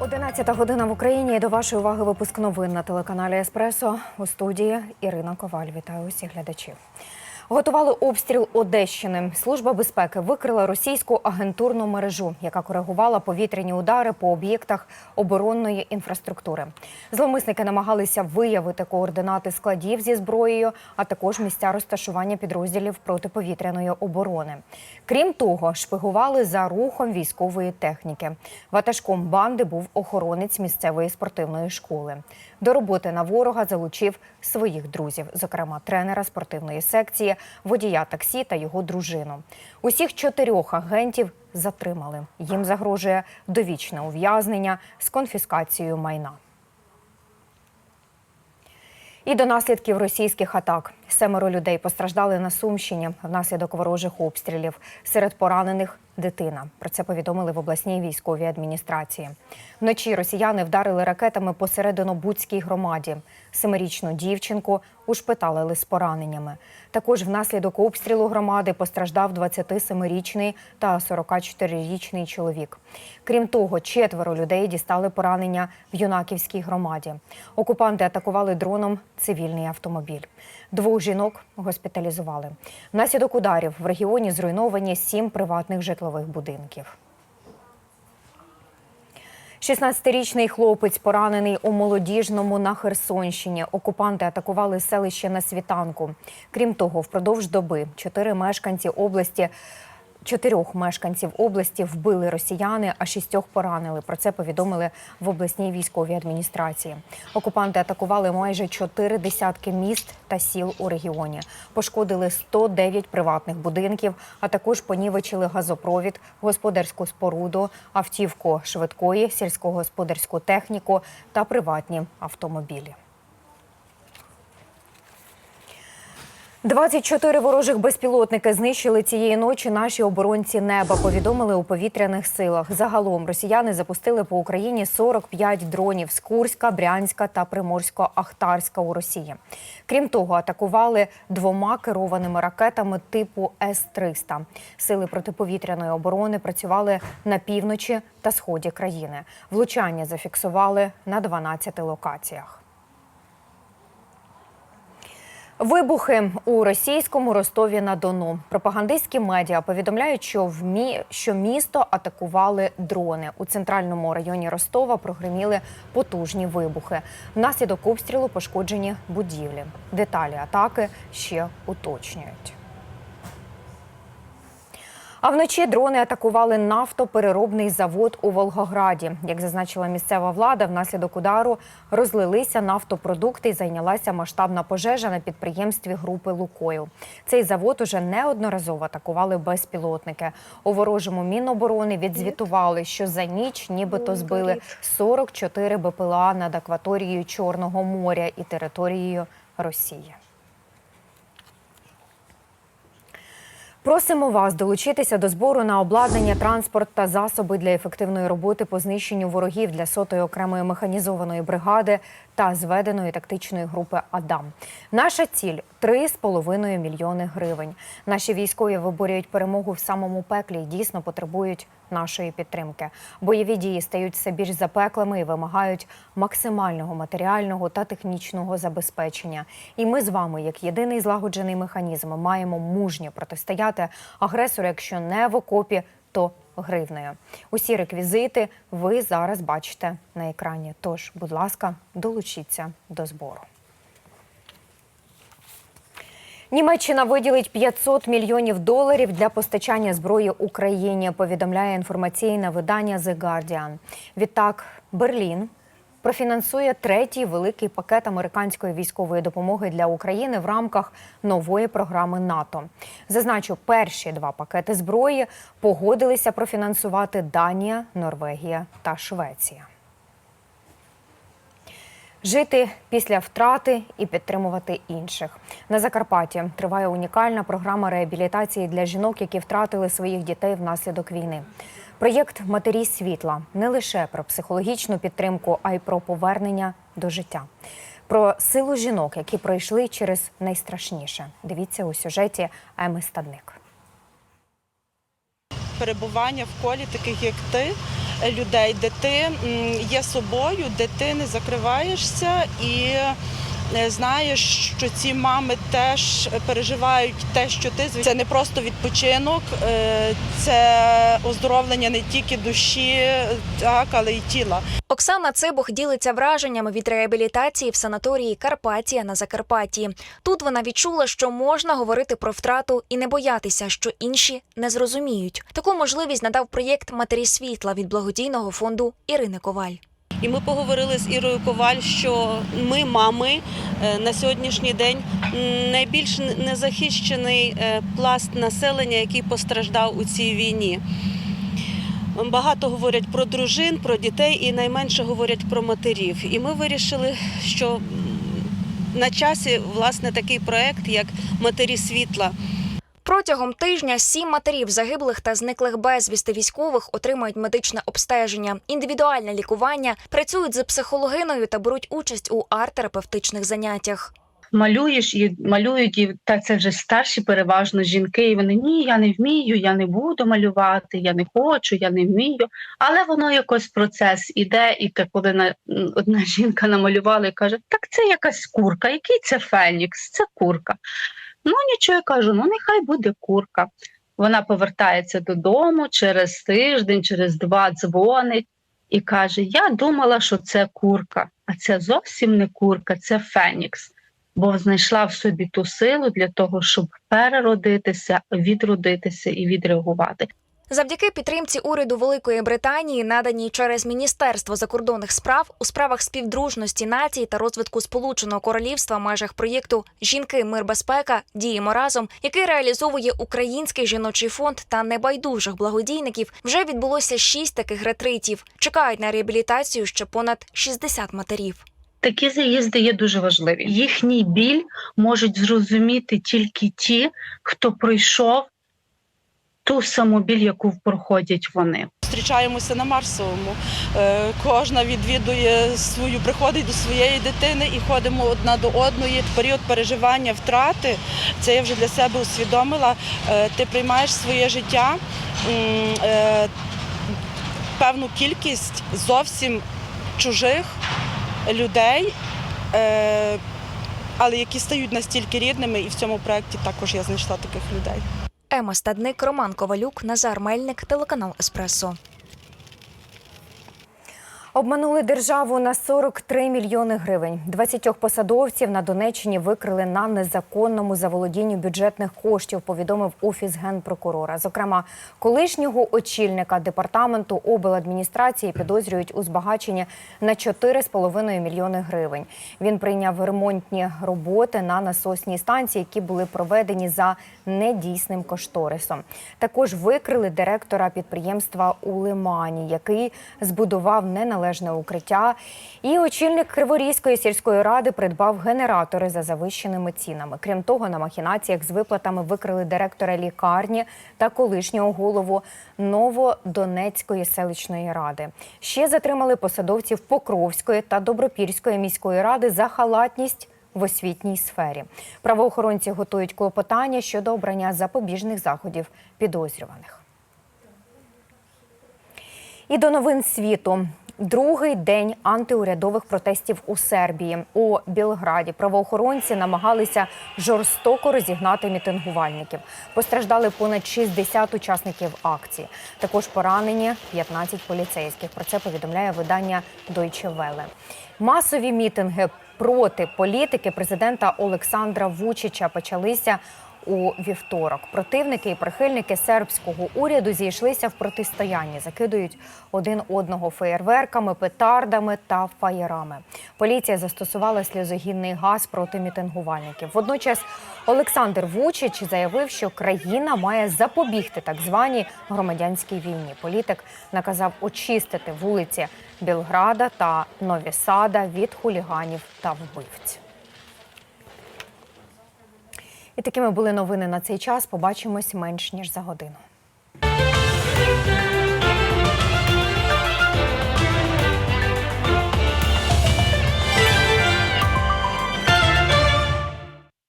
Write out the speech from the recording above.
11 година в Україні. До вашої уваги випуск новин на телеканалі Еспресо. У студії Ірина Коваль. Вітаю усіх глядачів. Готували обстріл Одещини. Служба безпеки викрила російську агентурну мережу, яка коригувала повітряні удари по об'єктах оборонної інфраструктури. Зловмисники намагалися виявити координати складів зі зброєю, а також місця розташування підрозділів протиповітряної оборони. Крім того, шпигували за рухом військової техніки. Ватажком банди був охоронець місцевої спортивної школи. До роботи на ворога залучив своїх друзів, зокрема тренера спортивної секції, водія таксі та його дружину. Усіх чотирьох агентів затримали. Їм загрожує довічне ув'язнення з конфіскацією майна. І до наслідків російських атак семеро людей постраждали на Сумщині внаслідок ворожих обстрілів. Серед поранених дитина. Про це повідомили в обласній військовій адміністрації. Вночі росіяни вдарили ракетами посередину Буцькій громаді. Семирічну дівчинку ушпиталили з пораненнями. Також внаслідок обстрілу громади постраждав 27-річний та 44-річний чоловік. Крім того, четверо людей дістали поранення в Юнаківській громаді. Окупанти атакували дроном цивільний автомобіль. Двох жінок госпіталізували. Внаслідок ударів в регіоні зруйновані сім приватних житлових будинків. 16-річний хлопець поранений у молодіжному на Херсонщині. Окупанти атакували селище на світанку. Крім того, впродовж доби чотири мешканці області. Чотирьох мешканців області вбили росіяни, а шістьох поранили. Про це повідомили в обласній військовій адміністрації. Окупанти атакували майже чотири десятки міст та сіл у регіоні. Пошкодили 109 приватних будинків, а також понівечили газопровід, господарську споруду, автівку швидкої, сільськогосподарську техніку та приватні автомобілі. 24 ворожих безпілотники знищили цієї ночі наші оборонці неба. Повідомили у повітряних силах. Загалом росіяни запустили по Україні 45 дронів з Курська, Брянська та Приморсько-Ахтарська у Росії. Крім того, атакували двома керованими ракетами типу С-300. Сили протиповітряної оборони працювали на півночі та сході країни. Влучання зафіксували на 12 локаціях. Вибухи у російському Ростові на Дону. Пропагандистські медіа повідомляють, що в мі... що місто атакували дрони. У центральному районі Ростова прогреміли потужні вибухи. Внаслідок обстрілу пошкоджені будівлі. Деталі атаки ще уточнюють. А вночі дрони атакували нафтопереробний завод у Волгограді. Як зазначила місцева влада, внаслідок удару розлилися нафтопродукти і зайнялася масштабна пожежа на підприємстві групи Лукойл. Цей завод уже неодноразово атакували безпілотники. У ворожому міноборони відзвітували, що за ніч нібито збили 44 БПЛА над акваторією Чорного моря і територією Росії. Просимо вас долучитися до збору на обладнання, транспорт та засоби для ефективної роботи по знищенню ворогів для сотої окремої механізованої бригади та зведеної тактичної групи Адам. Наша ціль 3,5 мільйони гривень. Наші військові виборюють перемогу в самому пеклі і дійсно потребують нашої підтримки. Бойові дії стають все більш запеклими і вимагають максимального матеріального та технічного забезпечення. І ми з вами, як єдиний злагоджений механізм, маємо мужньо протистояти агресору, якщо не в окопі, то гривнею. Усі реквізити ви зараз бачите на екрані. Тож, будь ласка, долучіться до збору. Німеччина виділить 500 мільйонів доларів для постачання зброї Україні. Повідомляє інформаційне видання The Guardian. Відтак, Берлін профінансує третій великий пакет американської військової допомоги для України в рамках нової програми НАТО. Зазначу, перші два пакети зброї погодилися профінансувати Данія, Норвегія та Швеція. Жити після втрати і підтримувати інших на Закарпатті триває унікальна програма реабілітації для жінок, які втратили своїх дітей внаслідок війни. Проєкт Матері світла не лише про психологічну підтримку, а й про повернення до життя. Про силу жінок, які пройшли через найстрашніше. Дивіться у сюжеті Еми Стадник. перебування в колі таких як ти людей, де ти є собою, де ти не закриваєшся і е, знаєш, що ці мами теж переживають те, що ти Це не просто відпочинок, е, це оздоровлення не тільки душі, так, але й тіла. Оксана Цибух ділиться враженнями від реабілітації в санаторії Карпатія на Закарпатті. Тут вона відчула, що можна говорити про втрату і не боятися, що інші не зрозуміють. Таку можливість надав проєкт Матері світла від благодійного фонду Ірини Коваль. І ми поговорили з Ірою Коваль, що ми, мами, е, на сьогоднішній день найбільш незахищений е, пласт населення, який постраждав у цій війні. Багато говорять про дружин, про дітей і найменше говорять про матерів. І ми вирішили, що на часі власне такий проект, як Матері світла. Протягом тижня сім матерів загиблих та зниклих безвісти військових отримають медичне обстеження, індивідуальне лікування, працюють з психологиною та беруть участь у арт-терапевтичних заняттях. малюєш і малюють, і так це вже старші переважно жінки. І вони ні, я не вмію, я не буду малювати, я не хочу, я не вмію. Але воно якось процес іде, і так коли на одна жінка намалювала і каже: Так це якась курка, який це фенікс? Це курка. Ну нічого я кажу, ну нехай буде курка. Вона повертається додому через тиждень, через два дзвонить і каже: Я думала, що це курка, а це зовсім не курка, це фенікс бо знайшла в собі ту силу для того, щоб переродитися, відродитися і відреагувати. Завдяки підтримці уряду Великої Британії, наданій через Міністерство закордонних справ у справах співдружності націй та розвитку Сполученого Королівства в межах проєкту Жінки, мир, безпека діємо разом, який реалізовує Український жіночий фонд та небайдужих благодійників. Вже відбулося шість таких ретритів. Чекають на реабілітацію ще понад 60 матерів. Такі заїзди є дуже важливі. Їхній біль можуть зрозуміти тільки ті, хто пройшов ту саму біль, яку проходять вони. Зустрічаємося на Марсовому. Е, Кожна відвідує свою, приходить до своєї дитини і ходимо одна до одної. Період переживання втрати, це я вже для себе усвідомила. Е, Ти приймаєш своє життя, е, певну кількість зовсім чужих людей, але які стають настільки рідними, і в цьому проєкті також я знайшла таких людей. Ема Стадник, Роман Ковалюк, Назар Мельник, телеканал Еспресо. Обманули державу на 43 мільйони гривень. 20 посадовців на Донеччині викрили на незаконному заволодінню бюджетних коштів. Повідомив офіс генпрокурора. Зокрема, колишнього очільника департаменту обладміністрації підозрюють у збагаченні на 4,5 мільйони гривень. Він прийняв ремонтні роботи на насосній станції, які були проведені за недійсним кошторисом. Також викрили директора підприємства у Лимані, який збудував неналежне укриття. І очільник Криворізької сільської ради придбав генератори за завищеними цінами. Крім того, на махінаціях з виплатами викрили директора лікарні та колишнього голову Новодонецької селищної ради. Ще затримали посадовців Покровської та Добропільської міської ради за халатність в освітній сфері. Правоохоронці готують клопотання щодо обрання запобіжних заходів підозрюваних. І до новин світу. Другий день антиурядових протестів у Сербії у Білграді. Правоохоронці намагалися жорстоко розігнати мітингувальників. Постраждали понад 60 учасників акції. Також поранені 15 поліцейських. Про це повідомляє видання Deutsche Welle. Масові мітинги проти політики президента Олександра Вучича почалися у вівторок. Противники і прихильники сербського уряду зійшлися в протистоянні, закидують один одного феєрверками, петардами та фаєрами. Поліція застосувала сльозогінний газ проти мітингувальників. Водночас Олександр Вучич заявив, що країна має запобігти так званій громадянській війні. Політик наказав очистити вулиці Білграда та Нові Сада від хуліганів та вбивць. І такими були новини на цей час. Побачимось менш ніж за годину.